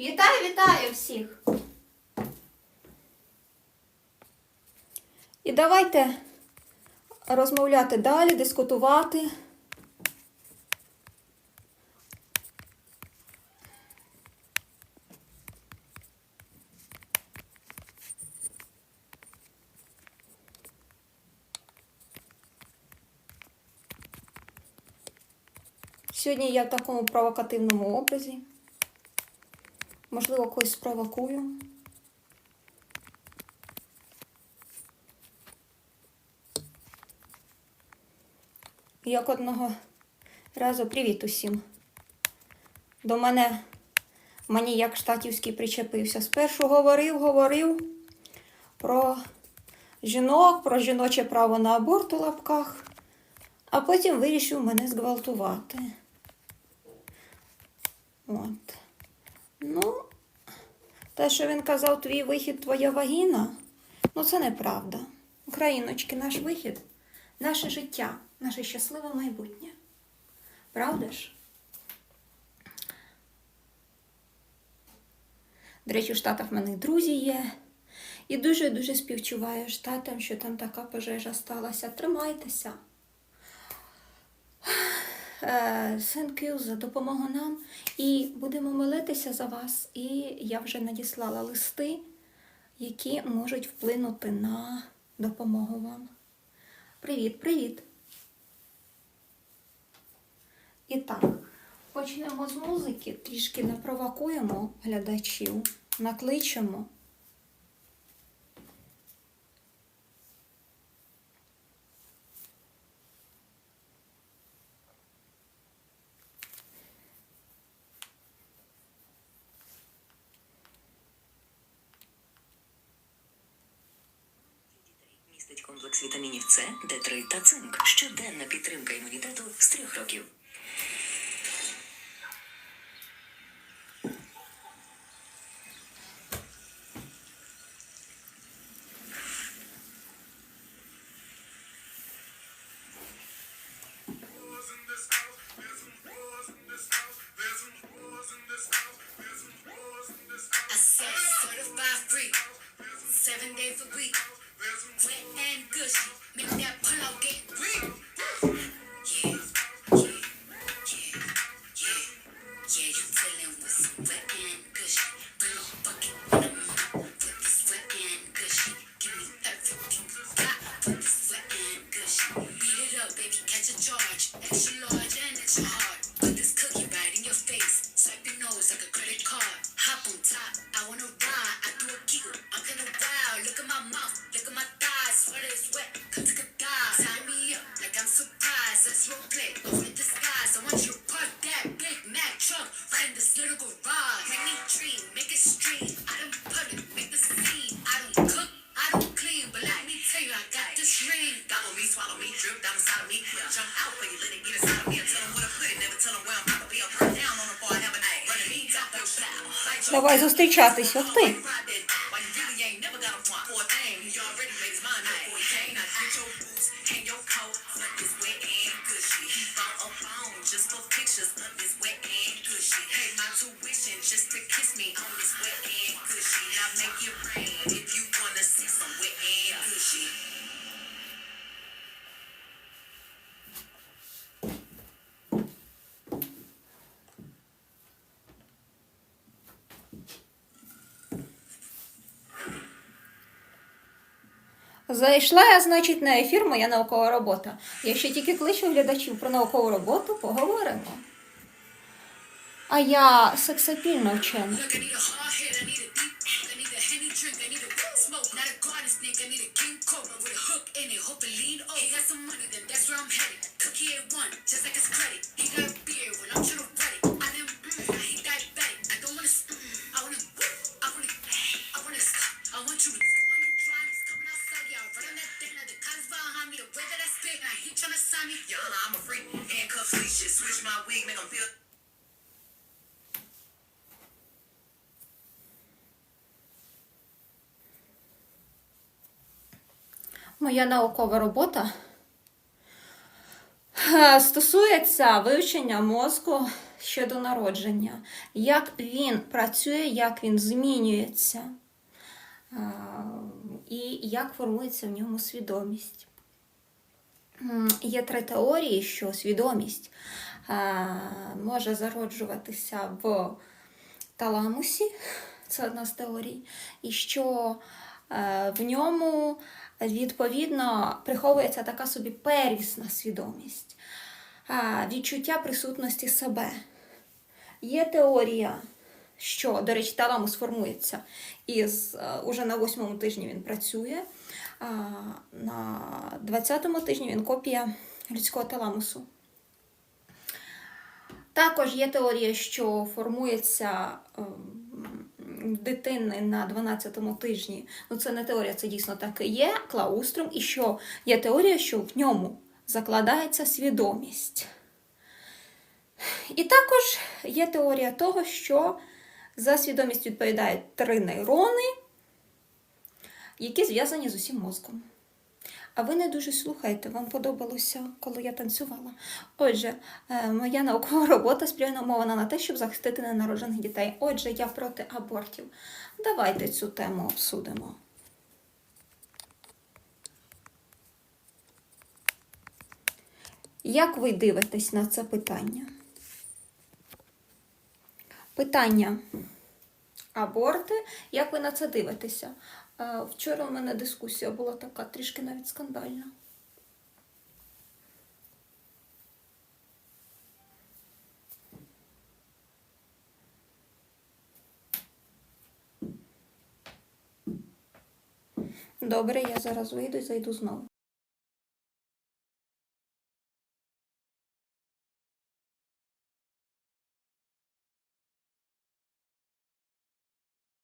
Вітаю, вітаю всіх! І давайте розмовляти далі, дискутувати. Сьогодні я в такому провокативному образі. Можливо, когось спровокую. Як одного разу привіт усім. До мене маніяк штатівський причепився. Спершу говорив, говорив про жінок, про жіноче право на аборт у лапках, а потім вирішив мене зґвалтувати. От. Ну, те, що він казав, твій вихід, твоя вагіна, ну це неправда. Україночки, наш вихід, наше життя, наше щасливе майбутнє. Правда ж? До речі, в Штатах в мене друзі є. І дуже-дуже співчуваю штатам, що там така пожежа сталася. Тримайтеся. Е, Thank за допомогу нам. І будемо молитися за вас. І я вже надіслала листи, які можуть вплинути на допомогу вам. Привіт, привіт. І так, почнемо з музики, трішки напровокуємо глядачів, накличемо. Комплекс вітамінів С, Д3 та цинк. Щоденна підтримка імунітету I wanna ride, I do a giggle, I'm kinda wild. Look at my mouth, gushy. Pay my tuition just to kiss me on this wet and gushy. Now make it rain Зайшла я, значить, на ефір моя наукова робота. Я ще тільки кличу глядачів про наукову роботу, поговоримо. А я сексапільна вчена. Моя наукова робота е, стосується вивчення мозку ще до народження, як він працює, як він змінюється, е, і як формується в ньому свідомість. Є три теорії, що свідомість може зароджуватися в таламусі, це одна з теорій, і що е, в ньому відповідно приховується така собі первісна свідомість, відчуття присутності себе. Є теорія, що, до речі, таламус формується із е, уже на восьмому тижні він працює. На 20-му тижні він копія людського таламусу. Також є теорія, що формується ем, дитини на 12-му тижні. Ну, це не теорія, це дійсно так і є, клауструм, і що є теорія, що в ньому закладається свідомість. І також є теорія того, що за свідомість відповідають три нейрони, які зв'язані з усім мозком. А ви не дуже слухаєте, вам подобалося, коли я танцювала. Отже, е, моя наукова робота спрямована на те, щоб захистити ненароджених дітей. Отже, я проти абортів. Давайте цю тему обсудимо. Як ви дивитесь на це питання? Питання аборти. Як ви на це дивитеся? Вчора у мене дискусія була така трішки навіть скандальна. Добре, я зараз вийду і зайду знову.